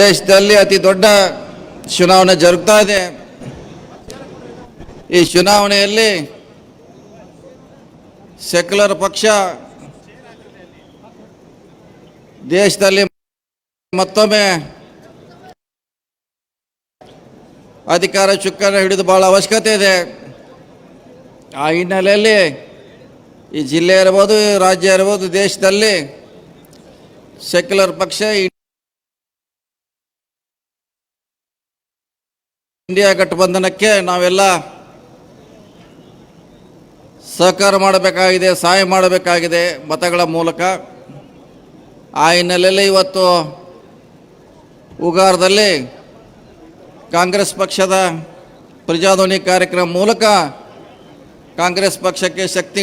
ದೇಶದಲ್ಲಿ ಅತಿ ದೊಡ್ಡ ಚುನಾವಣೆ ಜರುಗ್ತಾ ಇದೆ. ಈ ಚುನಾವಣೆಯಲ್ಲಿ ಸೆಕ್ಯುಲರ್ ಪಕ್ಷ ದೇಶದಲ್ಲಿ ಮತ್ತೊಮ್ಮೆ ಅಧಿಕಾರ ಚುಕ್ಕಾನ ಹಿಡಿದು ಬಹಳ ಅವಶ್ಯಕತೆ ಇದೆ. ಆ ಹಿನ್ನೆಲೆಯಲ್ಲಿ ಈ ಜಿಲ್ಲೆ ಇರ್ಬೋದು ರಾಜ್ಯ ಇರ್ಬೋದು, ದೇಶದಲ್ಲಿ ಸೆಕ್ಯುಲರ್ ಪಕ್ಷ ಇಂಡಿಯಾ ಗಠಬಂಧನಕ್ಕೆ ನಾವೆಲ್ಲ ಸಹಕಾರ ಮಾಡಬೇಕಾಗಿದೆ, ಸಹಾಯ ಮಾಡಬೇಕಾಗಿದೆ ಮತಗಳ ಮೂಲಕ. ಆ ಹಿನ್ನೆಲೆಯಲ್ಲಿ ಇವತ್ತು ಉಗಾರದಲ್ಲಿ ಕಾಂಗ್ರೆಸ್ ಪಕ್ಷದ ಪ್ರಜಾಧ್ವನಿ ಕಾರ್ಯಕ್ರಮ ಮೂಲಕ ಕಾಂಗ್ರೆಸ್ ಪಕ್ಷಕ್ಕೆ ಶಕ್ತಿ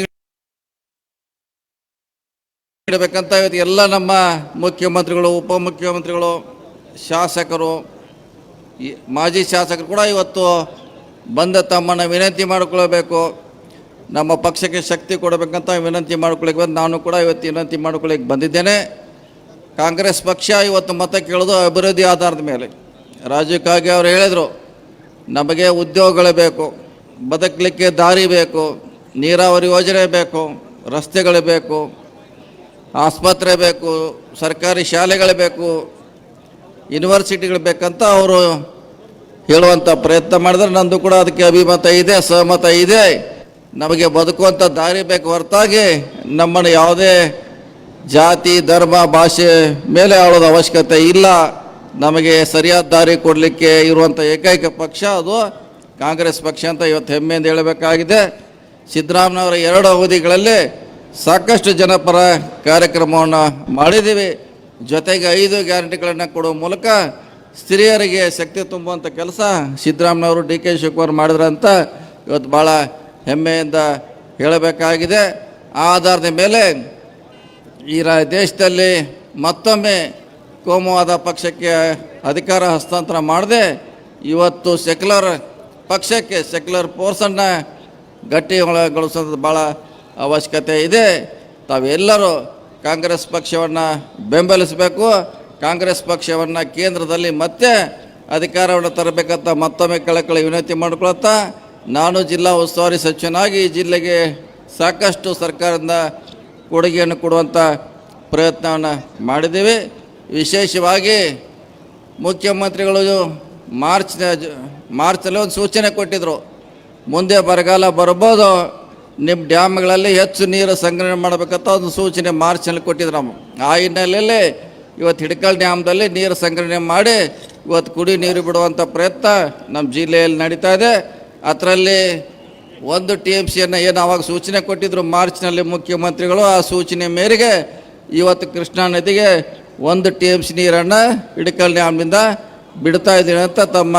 ನೀಡಬೇಕಂತ ಇವತ್ತು ಎಲ್ಲ ನಮ್ಮ ಮುಖ್ಯಮಂತ್ರಿಗಳು, ಉಪಮುಖ್ಯಮಂತ್ರಿಗಳು, ಶಾಸಕರು ಈ ಮಾಜಿ ಶಾಸಕರು ಕೂಡ ಇವತ್ತು ಬಂದ ತಮ್ಮನ್ನು ವಿನಂತಿ ಮಾಡಿಕೊಳ್ಬೇಕು ನಮ್ಮ ಪಕ್ಷಕ್ಕೆ ಶಕ್ತಿ ಕೊಡಬೇಕಂತ ವಿನಂತಿ ಮಾಡ್ಕೊಳ್ಳಿಕ್ಕೆ ಬಂದು ನಾನು ಕೂಡ ಇವತ್ತು ವಿನಂತಿ ಮಾಡ್ಕೊಳ್ಳಿಕ್ಕೆ ಬಂದಿದ್ದೇನೆ. ಕಾಂಗ್ರೆಸ್ ಪಕ್ಷ ಇವತ್ತು ಮತ ಕೇಳೋದು ಅಭಿವೃದ್ಧಿ ಆಧಾರದ ಮೇಲೆ. ರಾಜೀವ್ ಖಾಗೆ ಅವರು ಹೇಳಿದರು, ನಮಗೆ ಉದ್ಯೋಗಗಳು ಬೇಕು, ಬದುಕಲಿಕ್ಕೆ ದಾರಿ ಬೇಕು, ನೀರಾವರಿ ಯೋಜನೆ ಬೇಕು, ರಸ್ತೆಗಳು ಬೇಕು, ಆಸ್ಪತ್ರೆ ಬೇಕು, ಸರ್ಕಾರಿ ಶಾಲೆಗಳು ಬೇಕು ಯೂನಿವರ್ಸಿಟಿಗಳು ಬೇಕಂತ ಅವರು ಹೇಳುವಂಥ ಪ್ರಯತ್ನ ಮಾಡಿದ್ರೆ ನಂದು ಕೂಡ ಅದಕ್ಕೆ ಅಭಿಮತ ಇದೆ, ಸಹಮತ ಇದೆ. ನಮಗೆ ಬದುಕುವಂಥ ದಾರಿ ಬೇಕು ಹೊರತಾಗಿ ನಮ್ಮನ್ನು ಯಾವುದೇ ಜಾತಿ, ಧರ್ಮ, ಭಾಷೆ ಮೇಲೆ ಆಳೋದು ಅವಶ್ಯಕತೆ ಇಲ್ಲ. ನಮಗೆ ಸರಿಯಾದ ದಾರಿ ಕೊಡಲಿಕ್ಕೆ ಇರುವಂಥ ಏಕೈಕ ಪಕ್ಷ ಅದು ಕಾಂಗ್ರೆಸ್ ಪಕ್ಷ ಅಂತ ಇವತ್ತು ಹೆಮ್ಮೆಯಿಂದ ಹೇಳಬೇಕಾಗಿದೆ. ಸಿದ್ದರಾಮಯ್ಯನವರ ಎರಡು ಅವಧಿಗಳಲ್ಲಿ ಸಾಕಷ್ಟು ಜನಪರ ಕಾರ್ಯಕ್ರಮವನ್ನು ಮಾಡಿದ್ದೀವಿ. ಜೊತೆಗೆ ಐದು ಗ್ಯಾರಂಟಿಗಳನ್ನು ಕೊಡುವ ಮೂಲಕ ಸ್ತ್ರೀಯರಿಗೆ ಶಕ್ತಿ ತುಂಬುವಂಥ ಕೆಲಸ ಸಿದ್ದರಾಮಯ್ಯವರು ಡಿ ಕೆ ಶಿವಕುಮಾರ್ ಮಾಡಿದ್ರಂತ ಇವತ್ತು ಭಾಳ ಹೆಮ್ಮೆಯಿಂದ ಹೇಳಬೇಕಾಗಿದೆ. ಆ ಆಧಾರದ ಮೇಲೆ ಈ ರಾ, ದೇಶದಲ್ಲಿ ಮತ್ತೊಮ್ಮೆ ಕೋಮುವಾದ ಪಕ್ಷಕ್ಕೆ ಅಧಿಕಾರ ಹಸ್ತಾಂತರ ಮಾಡದೆ ಇವತ್ತು ಸೆಕ್ಯುಲರ್ ಪಕ್ಷಕ್ಕೆ ಸೆಕ್ಯುಲರ್ ಫೋರ್ಸನ್ನು ಗಟ್ಟಿಗೊಳಗೊಳಿಸೋದು ಭಾಳ ಅವಶ್ಯಕತೆ ಇದೆ. ತಾವೆಲ್ಲರೂ ಕಾಂಗ್ರೆಸ್ ಪಕ್ಷವನ್ನು ಬೆಂಬಲಿಸಬೇಕು, ಕಾಂಗ್ರೆಸ್ ಪಕ್ಷವನ್ನು ಕೇಂದ್ರದಲ್ಲಿ ಮತ್ತೆ ಅಧಿಕಾರವನ್ನು ತರಬೇಕಂತ ಮತ್ತೊಮ್ಮೆ ಕಳಕಳಿ ವಿನಂತಿ ಮಾಡಿಕೊಳ್ತಾ ನಾನು ಜಿಲ್ಲಾ ಉಸ್ತುವಾರಿ ಸಚಿವನಾಗಿ ಜಿಲ್ಲೆಗೆ ಸಾಕಷ್ಟು ಸರ್ಕಾರದಿಂದ ಕೊಡುಗೆಯನ್ನು ಕೊಡುವಂಥ ಪ್ರಯತ್ನವನ್ನು ಮಾಡಿದ್ದೀವಿ. ವಿಶೇಷವಾಗಿ ಮುಖ್ಯಮಂತ್ರಿಗಳು ಮಾರ್ಚ್ ಮಾರ್ಚಲ್ಲಿ ಒಂದು ಸೂಚನೆ ಕೊಟ್ಟಿದ್ದರು ಮುಂದೆ ಬರಗಾಲ ಬರ್ಬೋದು ನಿಮ್ಮ ಡ್ಯಾಮ್ಗಳಲ್ಲಿ ಹೆಚ್ಚು ನೀರು ಸಂಗ್ರಹಣೆ ಮಾಡಬೇಕಂತ ಒಂದು ಸೂಚನೆ ಮಾರ್ಚ್ನಲ್ಲಿ ಕೊಟ್ಟಿದ್ರು ನಾವು ಆ ಹಿನ್ನೆಲೆಯಲ್ಲಿ ಇವತ್ತು ಹಿಡ್ಕಲ್ ಡ್ಯಾಮ್ದಲ್ಲಿ ನೀರು ಸಂಗ್ರಹಣೆ ಮಾಡಿ ಇವತ್ತು ಕುಡಿ ನೀರು ಬಿಡುವಂಥ ಪ್ರಯತ್ನ ನಮ್ಮ ಜಿಲ್ಲೆಯಲ್ಲಿ ನಡೀತಾ ಇದೆ. ಅದರಲ್ಲಿ ಒಂದು ಟಿ ಎಂ ಸಿಯನ್ನು ಏನು ಆವಾಗ ಸೂಚನೆ ಕೊಟ್ಟಿದ್ದರು ಮಾರ್ಚ್ನಲ್ಲಿ ಮುಖ್ಯಮಂತ್ರಿಗಳು, ಆ ಸೂಚನೆ ಮೇರೆಗೆ ಇವತ್ತು ಕೃಷ್ಣಾ ನದಿಗೆ ಒಂದು ಟಿ ಎಂ ಸಿ ನೀರನ್ನು ಹಿಡಕಲ್ ಡ್ಯಾಮ್ನಿಂದ ಬಿಡ್ತಾ ಇದ್ದೀನಿ ಅಂತ ತಮ್ಮ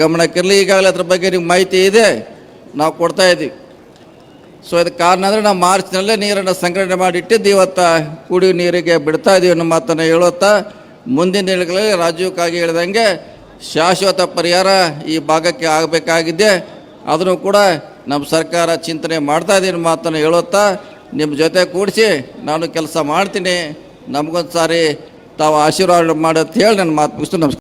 ಗಮನಕ್ಕಿರಲಿ ಈಗಾಗಲೇ ಅದ್ರ ಬಗ್ಗೆ ನಿಮ್ಗೆ ಮಾಹಿತಿ ಇದೆ. ನಾವು ಕೊಡ್ತಾ ಇದ್ದೀವಿ. ಸೊ ಅದಕ್ಕೆ ಕಾರಣ ಅಂದರೆ ನಾವು ಮಾರ್ಚ್ನಲ್ಲೇ ನೀರನ್ನು ಸಂಗ್ರಹಣೆ ಮಾಡಿಟ್ಟಿದ್ದು ಇವತ್ತು ಕುಡಿಯುವ ನೀರಿಗೆ ಬಿಡ್ತಾ ಇದ್ದೀವಿ ಅನ್ನೋ ಮಾತನ್ನು ಹೇಳುತ್ತಾ ಮುಂದಿನ ದಿನಗಳಲ್ಲಿ ರಾಜ್ಯಕ್ಕಾಗಿ ಹೇಳ್ದಂಗೆ ಶಾಶ್ವತ ಪರಿಹಾರ ಈ ಭಾಗಕ್ಕೆ ಆಗಬೇಕಾಗಿದೆ. ಅದನ್ನು ಕೂಡ ನಮ್ಮ ಸರ್ಕಾರ ಚಿಂತನೆ ಮಾಡ್ತಾ ಇದ್ದೀನಿ ಮಾತನ್ನು ಹೇಳುತ್ತಾ ನಿಮ್ಮ ಜೊತೆ ಕೂಡಿಸಿ ನಾನು ಕೆಲಸ ಮಾಡ್ತೀನಿ. ನಮಗೊಂದು ಸಾರಿ ತಾವು ಆಶೀರ್ವಾದ ಮಾಡಿ ನನ್ನ ಮಾತು ಮುಗಿಸ್ತು. ನಮಸ್ಕಾರ.